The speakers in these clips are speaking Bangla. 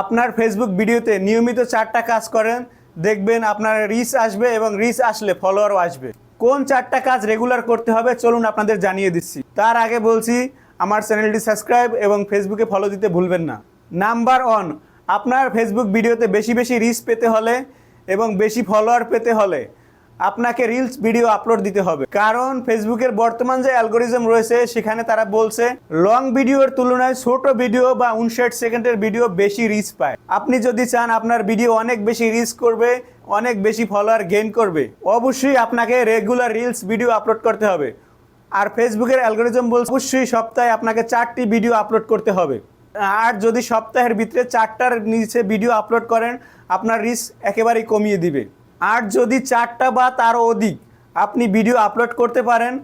আপনার ফেসবুক ভিডিওতে নিয়মিত চারটা কাজ করেন, দেখবেন আপনার রিচ আসবে এবং রিচ আসলে ফলোয়ারও আসবে। কোন চারটা কাজ রেগুলার করতে হবে চলুন আপনাদের জানিয়ে দিচ্ছি। তার আগে বলছি, আমার চ্যানেলটি সাবস্ক্রাইব এবং ফেসবুকে ফলো দিতে ভুলবেন না। নাম্বার ওয়ান আপনার ফেসবুক ভিডিওতে বেশি বেশি রিচ পেতে হলে এবং বেশি ফলোয়ার পেতে হলে আপনাকে রিলস ভিডিও আপলোড দিতে হবে। কারণ ফেসবুকের বর্তমান যে অ্যালগোরিজম রয়েছে, সেখানে তারা বলছে লং ভিডিওর তুলনায় ছোট ভিডিও বা উনষাট সেকেন্ডের ভিডিও বেশি রিচ পায়। আপনি যদি চান আপনার ভিডিও অনেক বেশি রিচ করবে, অনেক বেশি ফলোয়ার গেইন করবে, অবশ্যই আপনাকে রেগুলার রিলস ভিডিও আপলোড করতে হবে। আর ফেসবুকের অ্যালগোরিজম বলছে, অবশ্যই সপ্তাহে আপনাকে চারটি ভিডিও আপলোড করতে হবে। আর যদি সপ্তাহের ভিতরে চারটার নিচে ভিডিও আপলোড করেন, আপনার রিস্ক একেবারেই কমিয়ে দিবে। আর যদি চারটা বা তারও অধিক আপনি ভিডিও আপলোড করতে পারেন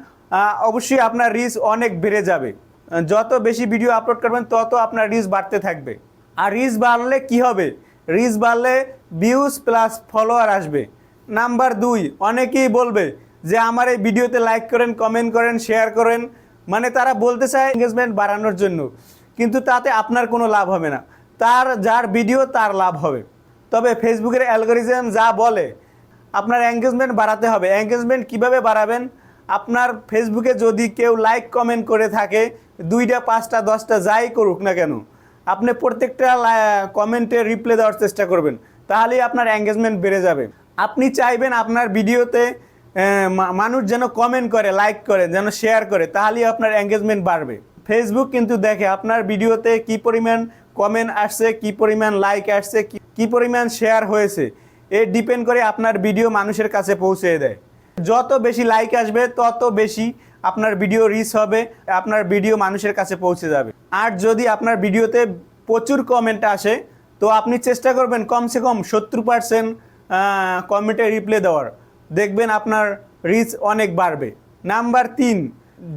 অবশ্যই আপনার রিস্ক অনেক বেড়ে যাবে। যত বেশি ভিডিও আপলোড করবেন, তত আপনার রিস্ক বাড়তে থাকবে। আর রিস্ক বাড়লে কি হবে? রিস্ক বাড়লে ভিউজ প্লাস ফলোয়ার আসবে। নাম্বার দুই, অনেকেই বলবে যে আমার এই ভিডিওতে লাইক করেন কমেন্ট করেন শেয়ার করেন। মানে তারা বলতে চায় এঙ্গেজমেন্ট বাড়ানোর জন্য। কিন্তু তাতে আপনার কোনো লাভ হবে না। তার, যার ভিডিও তার লাভ হবে। তবে ফেসবুকের অ্যালগোরিজম যা বলে আপনার এঙ্গেজমেন্ট বাড়াতে হবে। এঙ্গেজমেন্ট কীভাবে বাড়াবেন? আপনার ফেসবুকে যদি কেউ লাইক কমেন্ট করে থাকে, দুইটা, পাঁচটা, দশটা, যাই করুক না কেন, আপনি প্রত্যেকটা কমেন্টে রিপ্লাই দেওয়ার চেষ্টা করবেন, তাহলেই আপনার এঙ্গেজমেন্ট বেড়ে যাবে। আপনি চাইবেন আপনার ভিডিওতে মানুষ যেন কমেন্ট করে লাইক করে, যেন শেয়ার করে, তাহলেই আপনার এঙ্গেজমেন্ট বাড়বে। ফেসবুক কিন্তু দেখে আপনার ভিডিওতে কি পরিমাণ কমেন্ট আসছে, কি পরিমাণ লাইক আসছে, কি পরিমাণ শেয়ার হয়েছে এ ডিপেন্ড করে আপনার ভিডিও মানুষের কাছে পৌঁছে দেয়। যত বেশি লাইক আসবে, তত বেশি আপনার ভিডিও রিচ হবে, আপনার ভিডিও মানুষের কাছে পৌঁছে যাবে। আর যদি আপনার ভিডিওতে প্রচুর কমেন্ট আসে, তো আপনি চেষ্টা করবেন কমসে কম সত্তর পার্সেন্ট কমেন্টে রিপ্লে দেওয়ার। দেখবেন আপনার রিচ অনেক বাড়বে। নাম্বার তিন,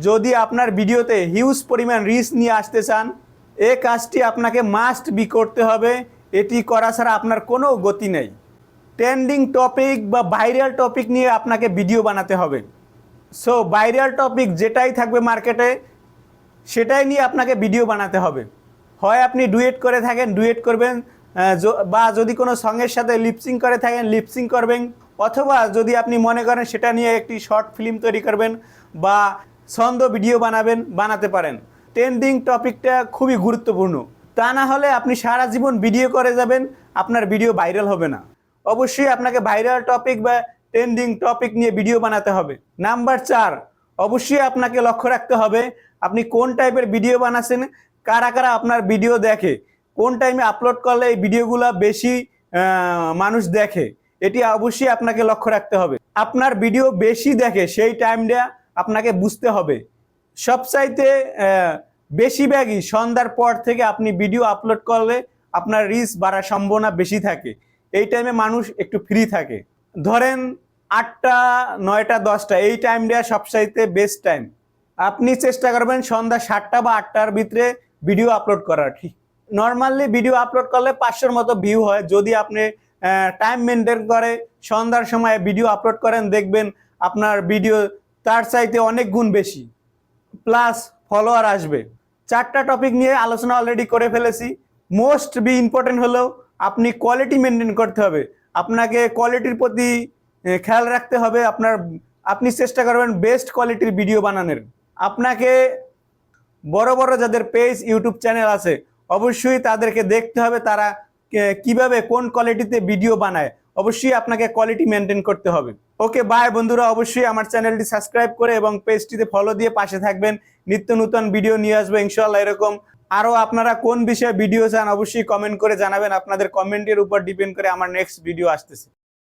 যদি আপনার ভিডিওতে হিউজ পরিমাণ রিচ নিয়ে আসতে চান, এ কাজটি আপনাকে মাস্ট বি করতে হবে। এটি করা ছাড়া আপনার কোনো গতি নেই। ট্রেন্ডিং টপিক বা ভাইরাল টপিক নিয়ে আপনাকে ভিডিও বানাতে হবে। সো ভাইরাল টপিক যেটাই থাকবে মার্কেটে সেটাই নিয়ে আপনাকে ভিডিও বানাতে হবে। হয় আপনি ডুয়েট করে থাকেন ডুয়েট করবেন বা যদি কোনো সঙ্গের সাথে লিপসিং করে থাকেন লিপসিং করবেন, অথবা যদি আপনি মনে করেন সেটা নিয়ে একটি শর্ট ফিল্ম তৈরি করবেন, বা ছন্দ ভিডিও বানাবেন, বানাতে পারেন। ট্রেন্ডিং টপিকটা খুবই গুরুত্বপূর্ণ। তা না হলে আপনি সারা জীবন ভিডিও করে যাবেন, আপনার ভিডিও ভাইরাল হবে না। অবশ্যই আপনাকে ভাইরাল টপিক বা ট্রেন্ডিং টপিক নিয়ে ভিডিও বানাতে হবে। নাম্বার চার, অবশ্যই আপনাকে লক্ষ্য রাখতে হবে, আপনি কোন টাইপের ভিডিও বানাচ্ছেন, কারা কারা আপনার ভিডিও দেখে, কোন টাইমে আপলোড করলে এই ভিডিওগুলো বেশি মানুষ দেখে, এটি অবশ্যই আপনাকে লক্ষ্য রাখতে হবে। আপনার ভিডিও বেশি দেখে, সেই টাইমটা আপনাকে বুঝতে হবে। সবচাইতে বেশিরভাগই সন্ধ্যার পর থেকে আপনি ভিডিও আপলোড করলে আপনার রিচ বাড়ার সম্ভাবনা বেশি থাকে। এই টাইমে মানুষ একটু ফ্রি থাকে। ধরেন আটটা, নয়টা, দশটা, এই টাইমটা সবচাইতে বেস্ট টাইম আপনি চেষ্টা করবেন সন্ধ্যা সাতটা বা আটটার ভিতরে ভিডিও আপলোড করার। ঠিক নর্মালি ভিডিও আপলোড করলে পাঁচশোর মতো ভিউ হয়। যদি আপনি টাইম মেনটেন করে, সন্ধ্যার সময় ভিডিও আপলোড করেন, দেখবেন আপনার ভিডিও তার চাইতে অনেক গুণ বেশি। প্লাস ফলোয়ার আসবে। চারটা টপিক নিয়ে আলোচনা অলরেডি করে ফেলেছি। মোস্ট বি ইম্পর্টেন্ট হলো আপনি কোয়ালিটি মেনটেন করতে হবে। আপনাকে কোয়ালিটির প্রতি খেয়াল রাখতে হবে। আপনার, আপনি চেষ্টা করবেন বেস্ট কোয়ালিটির ভিডিও বানানোর। আপনাকে বড় বড় যাদের পেজ ইউটিউব চ্যানেল আছে, অবশ্যই তাদেরকে দেখতে হবে তারা কীভাবে কোন কোয়ালিটিতে ভিডিও বানায়। অবশ্যই আপনাকে কোয়ালিটি মেনটেন করতে হবে। ওকে বাই বন্ধুরা। অবশ্যই আমার চ্যানেলটি সাবস্ক্রাইব করে এবং পেজটিতে ফলো দিয়ে পাশে থাকবেন। নিত্য নতুন ভিডিও নিয়ে আসব ইনশাল্লাহ এরকম আরও আপনারা কোন বিষয়ে ভিডিও চান, অবশ্যই কমেন্ট করে জানাবেন। আপনাদের কমেন্টের উপর ডিপেন্ড করে আমার নেক্সট ভিডিও আসতেছে।